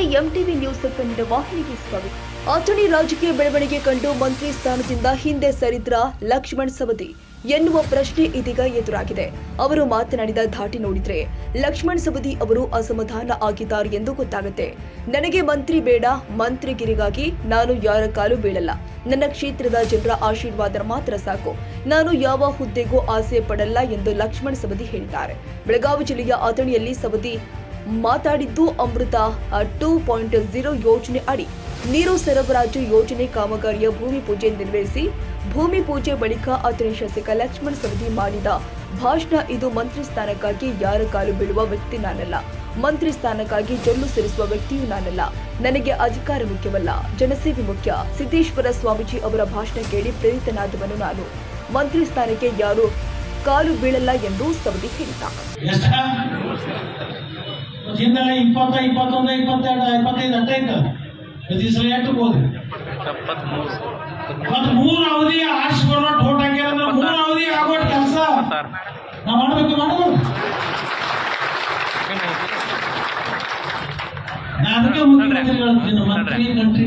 ಕನ್ನಡ ವಾಹಿನಿಗೆ ಸ್ವಾಗತ. ಅಥಣಿ ರಾಜಕೀಯ ಬೆಳವಣಿಗೆ ಕಂಡು ಮಂತ್ರಿ ಸ್ಥಾನದಿಂದ ಹಿಂದೆ ಸರಿದ್ರ ಲಕ್ಷ್ಮಣ್ ಸವದಿ ಎನ್ನುವ ಪ್ರಶ್ನೆ ಇದೀಗ ಎದುರಾಗಿದೆ. ಅವರು ಮಾತನಾಡಿದ ಧಾಟಿ ನೋಡಿದ್ರೆ ಲಕ್ಷ್ಮಣ್ ಸವದಿ ಅವರು ಅಸಮಾಧಾನ ಆಗಿದ್ದಾರೆ ಎಂದು ಗೊತ್ತಾಗುತ್ತೆ. ನನಗೆ ಮಂತ್ರಿ ಬೇಡ, ಮಂತ್ರಿಗಿರಿಗಾಗಿ ನಾನು ಯಾರ ಕಾಲು ಬೀಳಲ್ಲ. ನನ್ನ ಕ್ಷೇತ್ರದ ಜನರ ಆಶೀರ್ವಾದ ಮಾತ್ರ ಸಾಕು. ನಾನು ಯಾವ ಹುದ್ದೆಗೂ ಆಸೆ ಪಡಲ್ಲ ಎಂದು ಲಕ್ಷ್ಮಣ್ ಸವದಿ ಹೇಳಿದ್ದಾರೆ. ಬೆಳಗಾವಿ ಜಿಲ್ಲೆಯ ಅಥಣಿಯಲ್ಲಿ ಸವದಿ ಮಾತಾಡಿದ್ದು ಅಮೃತ. ಟೂ ಪಾಯಿಂಟ್ ಜೀರೋ ಯೋಜನೆ ಅಡಿ ನೀರು ಸರಬರಾಜು ಯೋಜನೆ ಕಾಮಗಾರಿಯ ಭೂಮಿ ಪೂಜೆ ನೆರವೇರಿಸಿ ಭೂಮಿ ಪೂಜೆ ಬಳಿಕ ಅಥಣಿ ಶಾಸಕ ಲಕ್ಷ್ಮಣ ಸವದಿ ಮಾಡಿದ ಭಾಷಣ ಇದು ಮಂತ್ರಿ ಸ್ಥಾನಕ್ಕಾಗಿ ಯಾರ ಕಾಲು ಬೀಳುವ ವ್ಯಕ್ತಿ ನಾನಲ್ಲ. ಮಂತ್ರಿ ಸ್ಥಾನಕ್ಕಾಗಿ ಜಲ್ಲು ಸೇರಿಸುವ ವ್ಯಕ್ತಿಯೂ ನಾನಲ್ಲ. ನನಗೆ ಅಧಿಕಾರ ಮುಖ್ಯವಲ್ಲ. ಜನಸೇವೆ ಮುಖ್ಯ. ಸಿದ್ದೇಶ್ವರ ಸ್ವಾಮೀಜಿ ಅವರ ಭಾಷಣ ಕೇಳಿ ಪ್ರೇರಿತನಾದವನು ನಾನು. ಮಂತ್ರಿ ಸ್ಥಾನಕ್ಕೆ ಯಾರು ಕಾಲು ಬೀಳಲ್ಲ ಎಂದು ಸವದಿ ಹೇಳಿದ್ದಾರೆ ಇಪ್ಪತ್ತ ಇಪ್ಪತ್ತೊಂದು ಇಪ್ಪತ್ತೆರಡು ಇಪ್ಪತ್ತೈದು ಅಟ್ಟ ಇದ್ದ ಪ್ರತಿ ಸಲ ಎಷ್ಟು ಹೋದ್ರಿ? ಮತ್ ಮೂರು ಅವಧಿ ಆರಿಸ್ಕೊಳ್ಳೋ ಟೋಟ್ ಹಾಕ್ಯಾರ ಮೂರು ಅವಧಿ ಆಗೋಟ್ ಕೆಲಸ. ನಾ ಮಾಡ್ಬೇಕು ಮಾಡ್ಬೋದು ನಾ ಅದಕ್ಕೆ ಮುಖ್ಯಮಂತ್ರಿ ಹೇಳ್ತೀನಿ ಮಂತ್ರಿ ಕಂಟ್ರಿ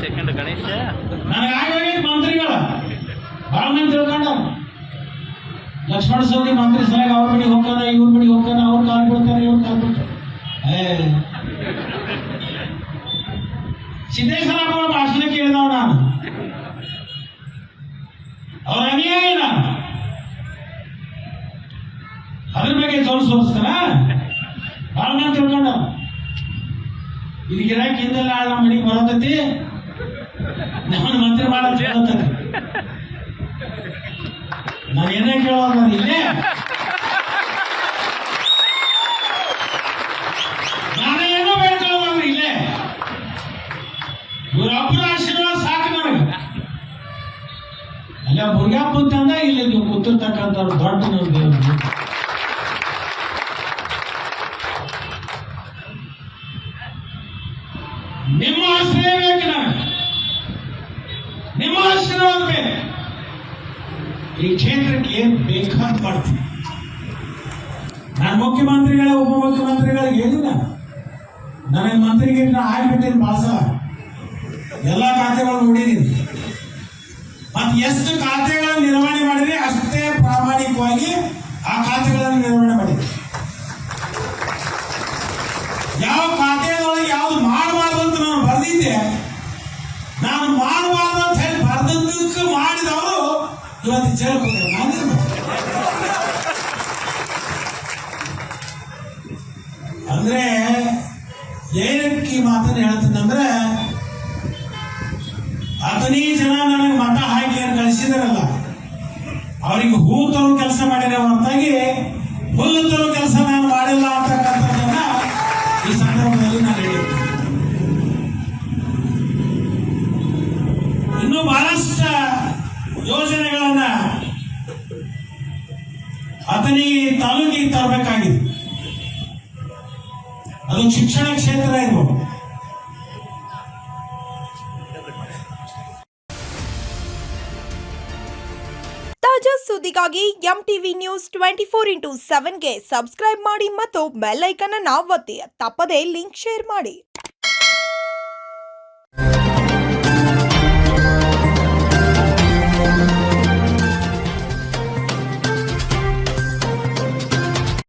ಸೆಕೆಂಡ್ ಗಣೇಶ. ನನಗೆ ಆಗೈತೆ ಮಂತ್ರಿಗಳ ಭಾಳ ಮಂದಿ ತಿಳ್ಕೊಂಡ ಲಕ್ಷ್ಮಣ ಸ್ವಾಮಿ ಮಂತ್ರಿ ಸಾಹೇಬ್ ಅವ್ರ ಮನೆಗೆ ಹೋಗ್ತಾನ, ಇವ್ರ ಮನೆಗೆ ಹೋಗ್ತಾನ, ಅವ್ರ ಕಾಲ್ ಬಿಡ್ತಾನೆ ಇವ್ರ ಕಾಲ್ ಬಿಡ್ತಾನೆ ಏ. ಅವ್ರ ಭಾಷಣ ಕೇಳಿದವ ನಾನು. ಅವ್ರ ಅನ್ಯಾಯ ನಾನು ಅದ್ರ ಬಗ್ಗೆ ತೋರಿಸೋಸ್ಕರ ಭಾಳ ಮಂದಿ ತಿಳ್ಕೊಂಡ ಇಲ್ಲಿ ಗಿರಾಕಿ ಹಿಂದೆಲ್ಲ ನಮ್ಮ ಮನೆಗೆ ಬರತೈತಿ? ನಮ್ಮ ಮಂತ್ರಿ ಮಾಡೋದು ಕೇಳತ್ತೈತಿ ನಾನು ಏನೇ ಕೇಳೋದು ನಾನು ಇಲ್ಲೇ. ನಾನು ಇಲ್ಲೇ ಸಾಕು ಅಲ್ಲ ಮುರುಗಪ್ಪ ಅಂತಂದ ಇಲ್ಲಿ ನೀವು ಕೂತಿರ್ತಕ್ಕಂಥ ದೊಡ್ಡ ನಿಮ್ಮ ಆಶ್ರಯ ಬೇಕು ನನಗೆ ನಿಮ್ಮ ಆಶೀರ್ವಾದ ಬೇಕು. ಈ ಕ್ಷೇತ್ರಕ್ಕೆ ಏನ್ ಬೇಕಾದ್ ಮಾಡ್ತೀನಿ ನಾನು ಮುಖ್ಯಮಂತ್ರಿಗಳ ಉಪಮುಖ್ಯಮಂತ್ರಿಗಳಿಗೆ ಏನಿಲ್ಲ. ನನಗೆ ಮಂತ್ರಿಗೆ ಆಗ್ಬಿಟ್ಟಿನಿ ಭಾಷ ಎಲ್ಲ ಖಾತೆಗಳು ನೋಡಿದೀನಿ. ಮತ್ತೆ ಎಷ್ಟು ಖಾತೆಗಳನ್ನು ನಿರ್ವಹಣೆ ಮಾಡಿದ್ರೆ, ಅಷ್ಟೇ ಪ್ರಾಮಾಣಿಕವಾಗಿ ಆ ಖಾತೆಗಳನ್ನು ನಿರ್ವಹಣೆ ಮಾಡಿ ಯಾವ ಖಾತೆಯೊಳಗೆ ಯಾವ್ದು ಮಾಡಬಾರ್ದು ಅಂತ ನಾನು ಬರೆದಿದ್ದೆ, ನಾನು ಮಾಡಬಾರ್ದು ಅಂತ ಹೇಳಿ ಬರೆದಕ್ಕೆ ಮಾಡಿದವರು ಇವತ್ತು ಅಂದ್ರೆ ಏನಕ್ಕೆ ಈ ಮಾತನ್ನ ಹೇಳ್ತೀನಿ ಅಂದ್ರೆ ಹತ್ತನೇ ಜನ ನನಗೆ ಮತ ಹಾಕಿ ಅಂತ ಕಳಿಸಿದಾರಲ್ಲ ಅವರಿಗೆ ಹೂ ತರೋ ಕೆಲಸ ಮಾಡಿರೋ ಹೊರತಾಗಿ ಹುಲ್ಲು ತರೋ ಕೆಲಸ ನಾನು ಮಾಡಿಲ್ಲ ಅಂತಕ್ಕಂಥದ್ದನ್ನ ಈ ಸಂದರ್ಭದಲ್ಲಿ ನಾನು ಹೇಳಿದ್ದೆ ಇನ್ನೂ ಬಹಳಷ್ಟು ಯೋಜನೆಗಳನ್ನ ಅತನಿಗೆ ತಾಲೂಕಿಗೆ ತರಬೇಕಾಗಿದೆ. ಅದು ಶಿಕ್ಷಣ ಕ್ಷೇತ್ರ ಇರ್ಬೋದು. ತಾಜಾ ಸುದ್ದಿಗಾಗಿ M TV news twenty four into ಸೆವೆನ್ಗೆ subscribe ಮಾಡಿ ಮತ್ತು ಬೆಲ್ ಐಕನ್ ಅನ್ನು ಒತ್ತಿ. ತಪ್ಪದೇ ಲಿಂಕ್ ಶೇರ್ ಮಾಡಿ.